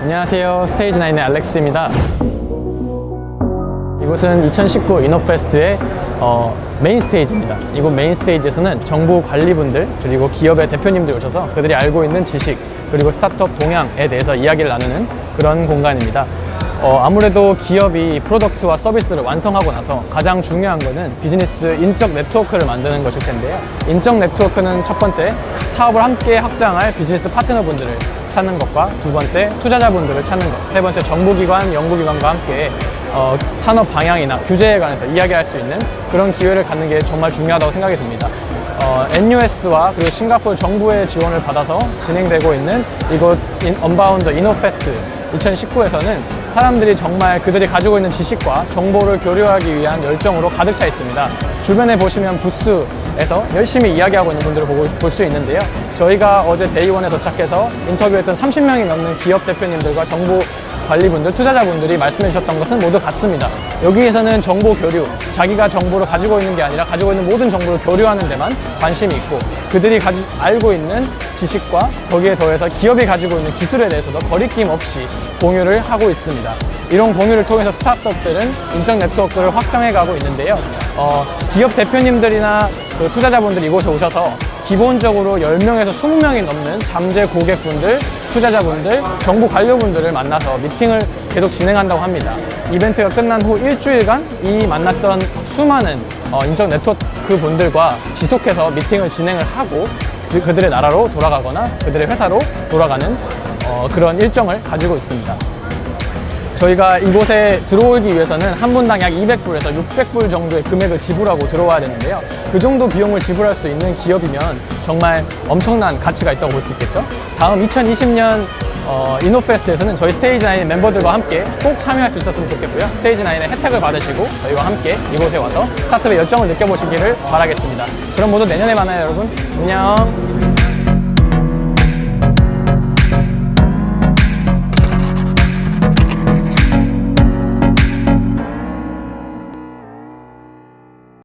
안녕하세요. 스테이지 9의 알렉스입니다. 이곳은 2019 이노페스트의 어, 메인 스테이지입니다. 이곳 메인 스테이지에서는 정부 관리분들 그리고 기업의 대표님들 오셔서 그들이 알고 있는 지식 그리고 스타트업 동향에 대해서 이야기를 나누는 그런 공간입니다. 어, 아무래도 기업이 프로덕트와 서비스를 완성하고 나서 가장 중요한 것은 비즈니스 인적 네트워크를 만드는 것일 텐데요. 인적 네트워크는 첫 번째 사업을 함께 확장할 비즈니스 파트너분들을 찾는 것과 두 번째 투자자분들을 찾는 것, 세 번째 정부기관, 연구기관과 함께 어, 산업 방향이나 규제에 관해서 이야기할 수 있는 그런 기회를 갖는 게 정말 중요하다고 생각이 듭니다. 어, NUS와 그리고 싱가포르 정부의 지원을 받아서 진행되고 있는 이곳 인, 언바운드 이노페스트 2019에서는 사람들이 정말 그들이 가지고 있는 지식과 정보를 교류하기 위한 열정으로 가득 차 있습니다. 주변에 보시면 부스에서 열심히 이야기하고 있는 분들을 볼수 있는데요. 저희가 어제 데이원에 도착해서 인터뷰했던 30명이 넘는 기업 대표님들과 정부 관리분들, 투자자분들이 말씀해 주셨던 것은 모두 같습니다. 여기에서는 정보 교류, 자기가 정보를 가지고 있는 게 아니라 가지고 있는 모든 정보를 교류하는 데만 관심이 있고 그들이 가지, 알고 있는 지식과 거기에 더해서 기업이 가지고 있는 기술에 대해서도 거리낌 없이 공유를 하고 있습니다. 이런 공유를 통해서 스타트업들은 인적 네트워크를 확장해 가고 있는데요. 어, 기업 대표님들이나 그 투자자분들이 이곳에 오셔서 기본적으로 10명에서 20명이 넘는 잠재 고객분들, 투자자분들, 정부 관료분들을 만나서 미팅을 계속 진행한다고 합니다. 이벤트가 끝난 후 일주일간 이 만났던 수많은 어, 인적 네트워크 분들과 지속해서 미팅을 진행을 하고 그- 그들의 나라로 돌아가거나 그들의 회사로 돌아가는 어, 그런 일정을 가지고 있습니다. 저희가 이곳에 들어오기 위해서는 한 분당 약 200불에서 600불 정도의 금액을 지불하고 들어와야 되는데요. 그 정도 비용을 지불할 수 있는 기업이면 정말 엄청난 가치가 있다고 볼 수 있겠죠. 다음 2020년 어, 이노페스트에서는 저희 스테이지 9 멤버들과 함께 꼭 참여할 수 있었으면 좋겠고요. 스테이지 9의 혜택을 받으시고 저희와 함께 이곳에 와서 스타트업의 열정을 느껴보시기를 바라겠습니다. 그럼 모두 내년에 만나요, 여러분. 안녕.